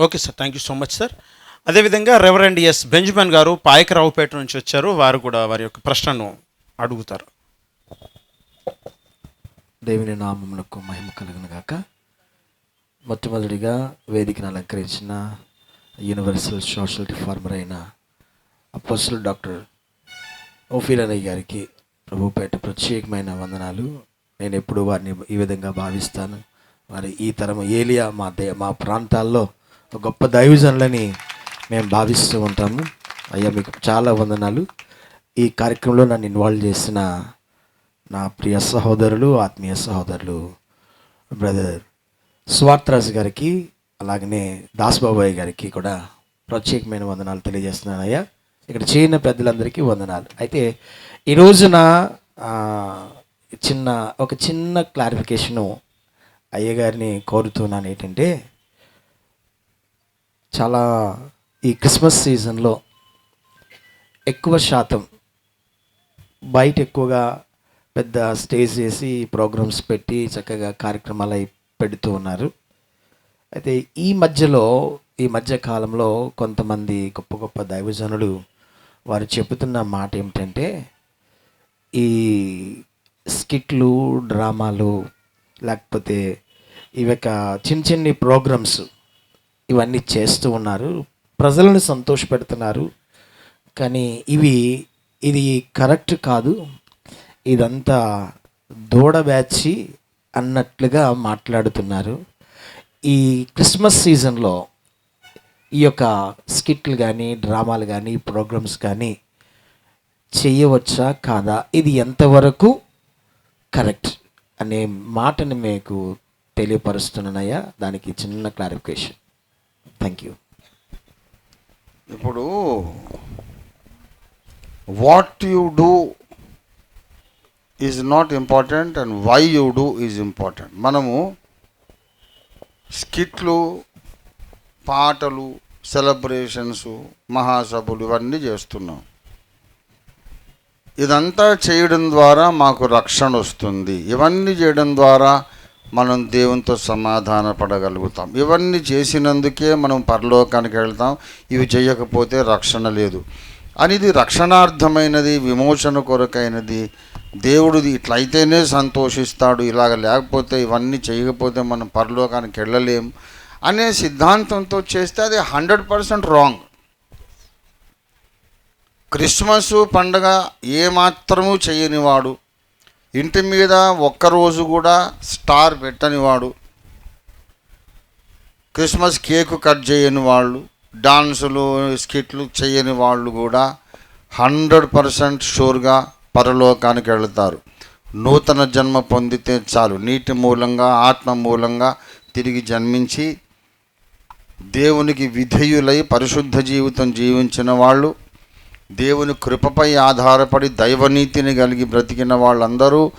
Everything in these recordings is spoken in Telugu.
Okay sir thank you so much sir అదేవిధంగా రెవరెండ్ ఎస్ బెంజమిన్ గారు పాయకరావుపేట నుంచి వచ్చారు. వారు కూడా వారి యొక్క ప్రశ్నను అడుగుతారు. దేవుని నామములకు మహిమ కలుగును గాక. మొట్టమొదటిగా వేదికను అలంకరించిన యూనివర్సల్ సోషల్ రిఫార్మర్ అయిన అపోసల్ డాక్టర్ ఓఫీలనయ్య గారికి ప్రభుపేట ప్రత్యేకమైన వందనాలు. నేను ఎప్పుడు వారిని ఈ విధంగా భావిస్తాను. వారి ఈ తరం ఏలియా మా దే మా ప్రాంతాల్లో గొప్ప దైవజనులని మేము భావిస్తూ ఉంటాము. అయ్యా మీకు చాలా వందనాలు. ఈ కార్యక్రమంలో నన్ను ఇన్వాల్వ్ చేసిన నా ప్రియ సహోదరులు ఆత్మీయ సహోదరులు బ్రదర్ స్వార్థరాజు గారికి అలాగనే దాస్బాబాయ్ గారికి కూడా ప్రత్యేకమైన వందనాలు తెలియజేస్తున్నాను అయ్యా. ఇక్కడ చేరిన పెద్దలందరికీ వందనాలు. అయితే ఈ రోజున చిన్న ఒక చిన్న క్లారిఫికేషను అయ్యగారిని కోరుతున్నాను ఏంటంటే చాలా ఈ క్రిస్మస్ సీజన్లో ఎక్కువ శాతం బయట ఎక్కువగా పెద్ద స్టేజ్ చేసి ప్రోగ్రామ్స్ పెట్టి చక్కగా కార్యక్రమాలు అయి పెడుతూ ఉన్నారు. అయితే ఈ మధ్యలో ఈ మధ్య కాలంలో కొంతమంది గొప్ప గొప్ప దైవజనులు వారు చెబుతున్న మాట ఏమిటంటే ఈ స్కిట్లు డ్రామాలు లేకపోతే ఇవి ఒక చిన్న చిన్ని ప్రోగ్రామ్స్ ఇవన్నీ చేస్తూ ఉన్నారు. ప్రజలను సంతోషపెడుతున్నారు. కానీ ఇవి ఇది కరెక్ట్ కాదు. ఇదంతా దూడ బ్యాచి అన్నట్లుగా మాట్లాడుతున్నారు. ఈ క్రిస్మస్ సీజన్లో ఈ యొక్క స్కిట్లు కానీ డ్రామాలు కానీ ప్రోగ్రామ్స్ కానీ చేయవచ్చా కాదా? ఇది ఎంతవరకు కరెక్ట్ అనే మాటని మీకు తెలియపరుస్తున్నానయ్యా. దానికి చిన్న క్లారిఫికేషన్. థ్యాంక్ యూ ఇప్పుడు what you do is not important and why you do is important మనము స్కిట్లు పాటలు సెలబ్రేషన్స్ మహాసభలు ఇవన్నీ చేస్తున్నాం. ఇదంతా చేయడం ద్వారా మాకు రక్షణ వస్తుంది. ఇవన్నీ చేయడం ద్వారా మనం దేవునితో సమాధాన పడగలుగుతాం ఇవన్నీ చేసినందుకే మనం పరలోకానికి వెళ్తాం. ఇవి చేయకపోతే రక్షణ లేదు. అనేది రక్షణార్థమైనది విమోచన కొరకైనది. దేవుడిది ఇట్లయితేనే సంతోషిస్తాడు. ఇలాగ లేకపోతే ఇవన్నీ చేయకపోతే మనం పరలోకానికి వెళ్ళలేం అనే సిద్ధాంతంతో చేస్తే అది హండ్రెడ్ పర్సెంట్ రాంగ్. క్రిస్మస్ పండగ ఏమాత్రము చేయనివాడు. ఇంటి మీద ఒక్కరోజు కూడా స్టార్ పెట్టనివాడు క్రిస్మస్ కేకు కట్ చేయని వాళ్ళు డాన్సులు స్కిట్లు చేయని వాళ్ళు కూడా హండ్రెడ్ పర్సెంట్ షూర్గా పరలోకానికి వెళతారు. నూతన జన్మ పొందితే చాలు. నీటి మూలంగా ఆత్మ మూలంగా తిరిగి జన్మించి దేవునికి విధేయులై పరిశుద్ధ జీవితం జీవించిన వాళ్ళు దేవుని కృపపై ఆధారపడి దైవనీతిని కలిగి బ్రతికిన వాళ్ళందరూ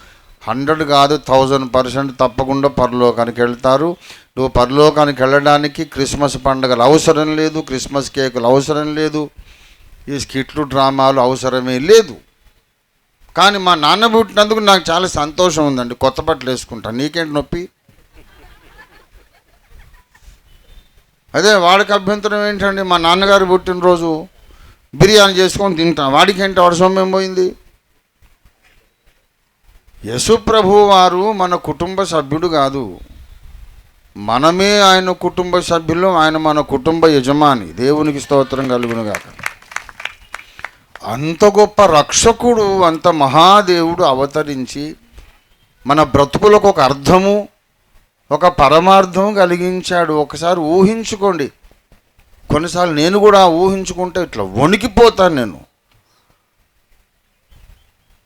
హండ్రెడ్ కాదు థౌజండ్ పర్సెంట్ తప్పకుండా పరలోకానికి వెళ్తారు. నువ్వు పరలోకానికి వెళ్ళడానికి క్రిస్మస్ పండుగలు అవసరం లేదు క్రిస్మస్ కేకులు అవసరం లేదు. ఈ స్కిట్లు డ్రామాలు అవసరమే లేదు. కానీ మా నాన్న పుట్టినందుకు నాకు చాలా సంతోషం ఉందండి. కొత్త బట్టలు వేసుకుంటాను నీకేంటి నొప్పి? అదే వాడికి అభ్యంతరం ఏంటండి? మా నాన్నగారు పుట్టినరోజు బిర్యానీ చేసుకొని తింటాం. వాడికి ఏంటి సొమ్మేం పోయింది? యశుప్రభు వారు మన కుటుంబ సభ్యుడు కాదు. మనమే ఆయన కుటుంబ సభ్యులు ఆయన మన కుటుంబ యజమాని. దేవునికి స్తోత్రం కలుగునుగాక అంత గొప్ప రక్షకుడు అంత మహాదేవుడు అవతరించి మన బ్రతుకులకు ఒక అర్థము ఒక పరమార్థం కలిగించాడు. ఒకసారి ఊహించుకోండి. కొన్నిసార్లు నేను కూడా ఊహించుకుంటే ఇట్లా వణికిపోతాను నేను.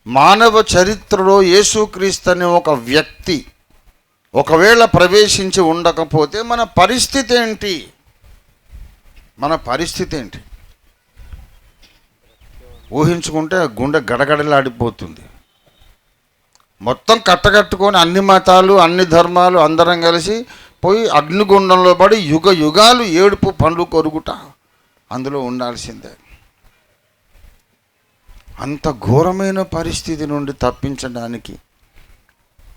మానవ చరిత్రలో యేసుక్రీస్తు అనే ఒక వ్యక్తి ఒకవేళ ప్రవేశించి ఉండకపోతే మన పరిస్థితి ఏంటి? మన పరిస్థితి ఏంటి? ఊహించుకుంటే గుండె గడగడలాడిపోతుంది. మొత్తం కట్టకట్టుకొని అన్ని మతాలు అన్ని ధర్మాలు అందరం కలిసి పోయి అగ్నిగుండంలో పడి యుగ యుగాలు ఏడుపు పండ్లు కొరుగుట అందులో ఉండాల్సిందే. అంత ఘోరమైన పరిస్థితి నుండి తప్పించడానికి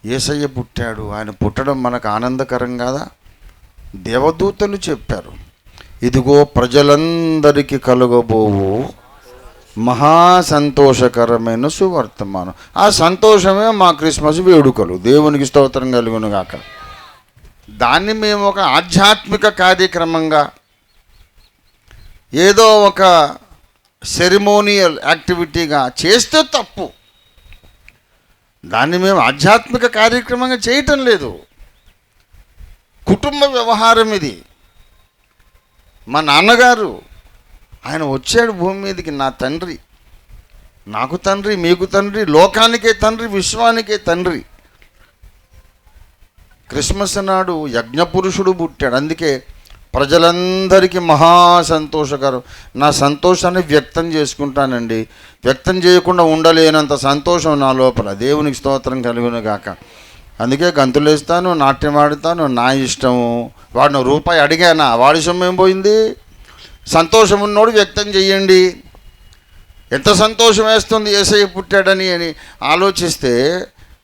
ఏసయ్య పుట్టాడు. ఆయన పుట్టడం మనకు ఆనందకరం కదా? దేవదూతలు చెప్పారు ఇదిగో ప్రజలందరికీ కలుగబోవు. మహా సంతోషకరమైన సువర్తమానం. ఆ సంతోషమే మా క్రిస్మస్ వేడుకలు. దేవునికి స్తోత్రం కలుగునుగాక దాన్ని మేము ఒక ఆధ్యాత్మిక కార్యక్రమంగా ఏదో ఒక సెరిమోనియల్ యాక్టివిటీగా చేస్తే తప్పు. దాన్ని మేము ఆధ్యాత్మిక కార్యక్రమంగా చేయటం లేదు. కుటుంబ వ్యవహారం ఇది. మా నాన్నగారు ఆయన వచ్చాడు భూమి మీదకి నా తండ్రి. నాకు తండ్రి మీకు తండ్రి లోకానికే తండ్రి విశ్వానికే తండ్రి. క్రిస్మస్ నాడు యజ్ఞపురుషుడు పుట్టాడు. అందుకే ప్రజలందరికీ మహా సంతోషకరం. నా సంతోషాన్ని వ్యక్తం చేసుకుంటానండి. వ్యక్తం చేయకుండా ఉండలేనంత సంతోషం నా లోపల. దేవునికి స్తోత్రం కలుగును గాక. అందుకే గంతులేస్తాను నాట్యం ఆడుతాను నా ఇష్టము. వాడిని రూపాయి అడిగానా? వాడి సొమ్మేం పోయింది? సంతోషం ఉన్నోడు వ్యక్తం చెయ్యండి. ఎంత సంతోషం వేస్తుంది ఏసయ్య పుట్టాడని అని ఆలోచిస్తే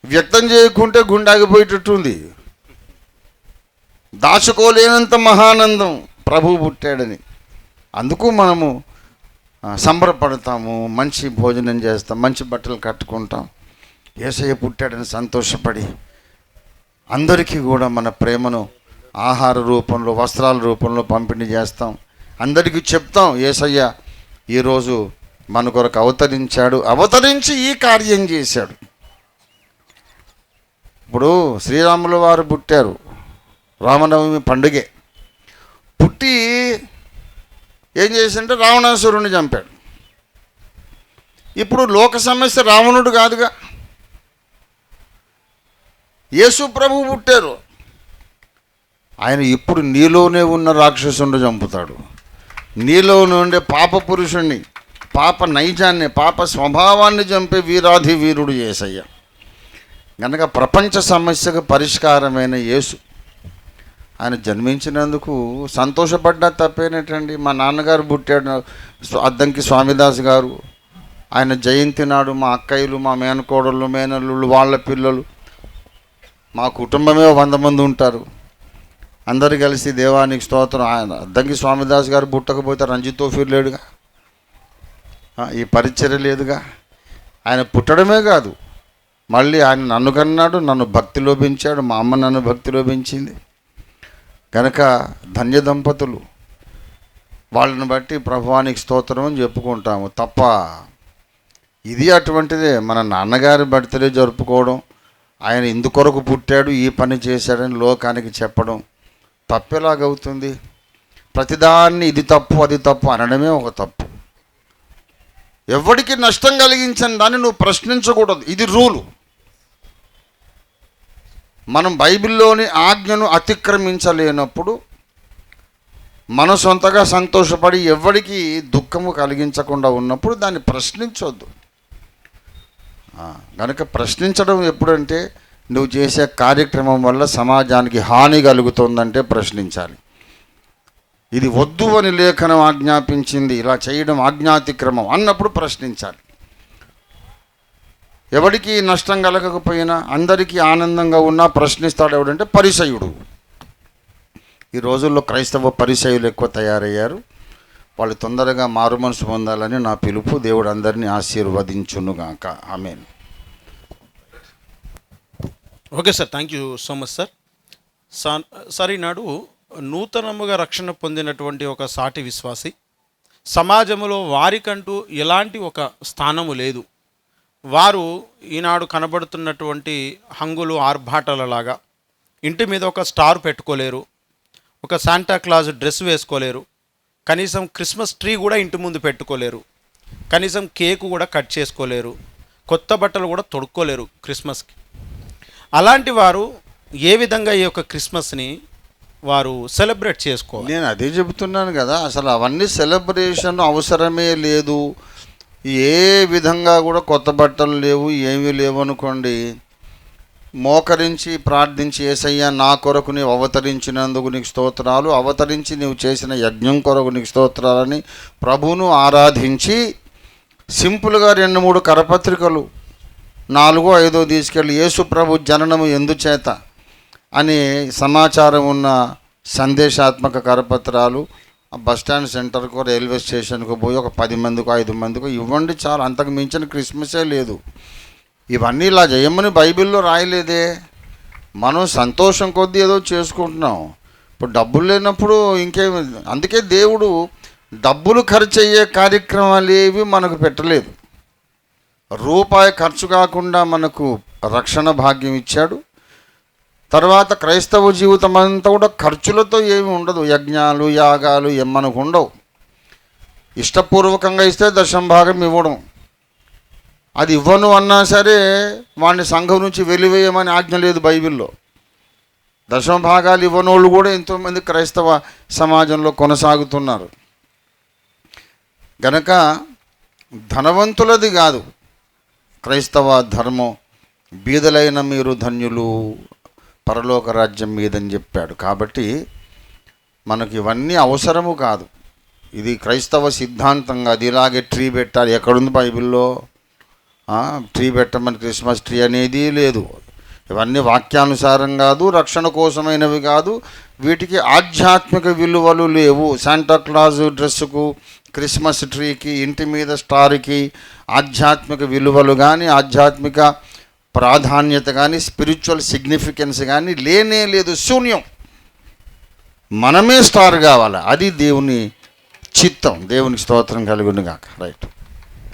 వ్యక్తం చేయకుంటే గుండాగిపోయేటట్టుంది. దాచుకోలేనంత మహానందం ప్రభు పుట్టాడని. అందుకు మనము సంబరపడతాము మంచి భోజనం చేస్తాం మంచి బట్టలు కట్టుకుంటాం. ఏసయ్య పుట్టాడని సంతోషపడి అందరికీ కూడా మన ప్రేమను ఆహార రూపంలో వస్త్రాల రూపంలో పంపిణీ చేస్తాం. అందరికీ చెప్తాం ఏసయ్య ఈరోజు మన కొరకు అవతరించాడు అవతరించి ఈ కార్యం చేశాడు. ఇప్పుడు శ్రీరాముల వారు పుట్టారు రామనవమి పండుగే. పుట్టి ఏం చేసింటే రావణాసురుని చంపాడు. ఇప్పుడు లోక సమస్య రావణుడు కాదుగా. యేసు ప్రభు పుట్టారు. ఆయన ఇప్పుడు నీలోనే ఉన్న రాక్షసుని చంపుతాడు. నీలో నుండే పాప పురుషుణ్ణి పాప నైజాన్ని పాప స్వభావాన్ని చంపే వీరాధి వీరుడు యేసయ్య గనక ప్రపంచ సమస్యకు పరిష్కారమైన యేసు. ఆయన జన్మించినందుకు సంతోషపడ్డా తప్పేనేటండి? మా నాన్నగారు పుట్టాడు అద్దంకి స్వామిదాస్ గారు. ఆయన జయంతి నాడు మా అక్కయ్యలు మా మేనకోడళ్ళు మేనల్లుళ్ళు వాళ్ళ పిల్లలు. మా కుటుంబమే వంద మంది ఉంటారు. అందరు కలిసి దేవానికి స్తోత్రం. ఆయన అద్దంకి స్వామిదాస్ గారు పుట్టకపోతే రంజిత్ తోఫీర్ లేడుగా. ఈ పరిచర్య లేదుగా. ఆయన పుట్టడమే కాదు మళ్ళీ ఆయన నన్ను కన్నాడు నన్ను భక్తిలో పెంచాడు మా అమ్మ నన్ను భక్తిలో పెంచింది కనుక ధన్య దంపతులు వాళ్ళని బట్టి ప్రభువానికి స్తోత్రం అని చెప్పుకుంటాము. తప్ప ఇది అటువంటిదే మన నాన్నగారి బర్త్డే జరుపుకోవడం ఆయన ఇందుకొరకు పుట్టాడు ఈ పని చేశాడని లోకానికి చెప్పడం తప్పెలాగవుతుంది. ప్రతిదాన్ని ఇది తప్పు అది తప్పు అనడమే ఒక తప్పు. ఎవరికి నష్టం కలిగించని దాన్ని నువ్వు ప్రశ్నించకూడదు. ఇది రూలు. మనం బైబిల్లోని ఆజ్ఞను అతిక్రమించలేనప్పుడు మన సొంతగా సంతోషపడి ఎవరికి దుఃఖము కలిగించకుండా ఉన్నప్పుడు దాన్ని ప్రశ్నించొద్దు. కనుక ప్రశ్నించడం ఎప్పుడంటే నువ్వు చేసే కార్యక్రమం వల్ల సమాజానికి హాని కలుగుతుందంటే ప్రశ్నించాలి. ఇది వద్దు అని లేఖనం ఆజ్ఞాపించింది ఇలా చేయడం ఆజ్ఞాతిక్రమం అన్నప్పుడు ప్రశ్నించాలి. ఎవడికి నష్టం కలగకపోయినా అందరికీ ఆనందంగా ఉన్నా ప్రశ్నిస్తాడు ఎవడంటే పరిసయుడు. ఈ రోజుల్లో క్రైస్తవ పరిసయులు ఎక్కువ తయారయ్యారు. వాళ్ళు తొందరగా మారు మనసు పొందాలని నా పిలుపు దేవుడు అందరినీ ఆశీర్వదించునుగాక. Amen. Okay sir thank you so much sir sir ఈనాడు నూతనముగా రక్షణ పొందినటువంటి ఒక సాటి విశ్వాసి సమాజంలో వారికంటూ ఎలాంటి ఒక స్థానము లేదు. వారు ఈనాడు కనబడుతున్నటువంటి హంగులు ఆర్భాటాలలాగా ఇంటి మీద ఒక స్టార్ పెట్టుకోలేరు ఒక శాంటాక్లాజ్ డ్రెస్ వేసుకోలేరు కనీసం క్రిస్మస్ ట్రీ కూడా ఇంటి ముందు పెట్టుకోలేరు కనీసం కేకు కూడా కట్ చేసుకోలేరు కొత్త బట్టలు కూడా తొడుక్కోలేరు క్రిస్మస్కి అలాంటి వారు ఏ విధంగా ఈ యొక్క క్రిస్మస్ని వారు సెలబ్రేట్ చేసుకోవాలి? నేను అదే చెబుతున్నాను కదా అసలు అవన్నీ సెలబ్రేషన్ అవసరమే లేదు. ఏ విధంగా కూడా కొత్త బట్టలు లేవు ఏమీ లేవు అనుకోండి. మోకరించి ప్రార్థించి ఏసయ్యా నా కొరకు నీవు అవతరించినందుకు నీకు స్తోత్రాలు అవతరించి నీవు చేసిన యజ్ఞం కొరకు నీకు స్తోత్రాలని ప్రభువును ఆరాధించి సింపుల్గా రెండు మూడు కరపత్రికలు నాలుగో ఐదో తీసుకెళ్ళి యేసు ప్రభు జననము ఎందుచేత అని సమాచారం ఉన్న సందేశాత్మక కరపత్రాలు ఆ బస్ స్టాండ్ రైల్వే స్టేషన్కు పోయి ఒక పది మందికి ఐదు మందికి ఇవ్వండి చాలు. అంతకు మించిన క్రిస్మసే లేదు. ఇవన్నీ ఇలా చేయమని బైబిల్లో రాయలేదే. మనం సంతోషం కొద్దీ ఏదో చేసుకుంటున్నాం. ఇప్పుడు డబ్బులు లేనప్పుడు ఇంకేమి అందుకే దేవుడు డబ్బులు ఖర్చు అయ్యే కార్యక్రమాలు ఏవి మనకు పెట్టలేదు. రూపాయి ఖర్చు కాకుండా మనకు రక్షణ భాగ్యం ఇచ్చాడు. తర్వాత క్రైస్తవ జీవితం అంతా కూడా ఖర్చులతో ఏమి ఉండదు. యజ్ఞాలు యాగాలు ఏమనకు ఉండవు. ఇష్టపూర్వకంగా ఇస్తే దశం భాగం ఇవ్వడం. అది ఇవ్వను అన్నా సరే వాడిని సంఘం నుంచి వెలివేయమని ఆజ్ఞ లేదు బైబిల్లో. దశమ భాగాలు ఇవ్వనోళ్ళు కూడా ఎంతోమంది క్రైస్తవ సమాజంలో కొనసాగుతున్నారు. గనక ధనవంతులది కాదు. క్రైస్తవ ధర్మం బీదలైన మీరు ధన్యులు పరలోక రాజ్యం మీదని చెప్పాడు. కాబట్టి మనకి ఇవన్నీ అవసరము కాదు. ఇది క్రైస్తవ సిద్ధాంతంగా అది ఇలాగే ట్రీ పెట్టాలి. ఎక్కడుంది బైబిల్లో? ట్రీ పెట్టమని క్రిస్మస్ ట్రీ అనేది లేదు. ఇవన్నీ వాక్యానుసారం కాదు రక్షణ కోసమైనవి కాదు వీటికి ఆధ్యాత్మిక విలువలు లేవు. శాంటాక్లాజ్ డ్రెస్సుకు క్రిస్మస్ ట్రీకి ఇంటి మీద స్టార్కి ఆధ్యాత్మిక విలువలు కానీ ఆధ్యాత్మిక ప్రాధాన్యత కానీ స్పిరిచువల్ సిగ్నిఫికెన్స్ కానీ లేనే లేదు. శూన్యం. మనమే స్టార్ కావాలి? అది దేవుని చిత్తం. దేవునికి స్తోత్రం కలిగిన కాక రైట్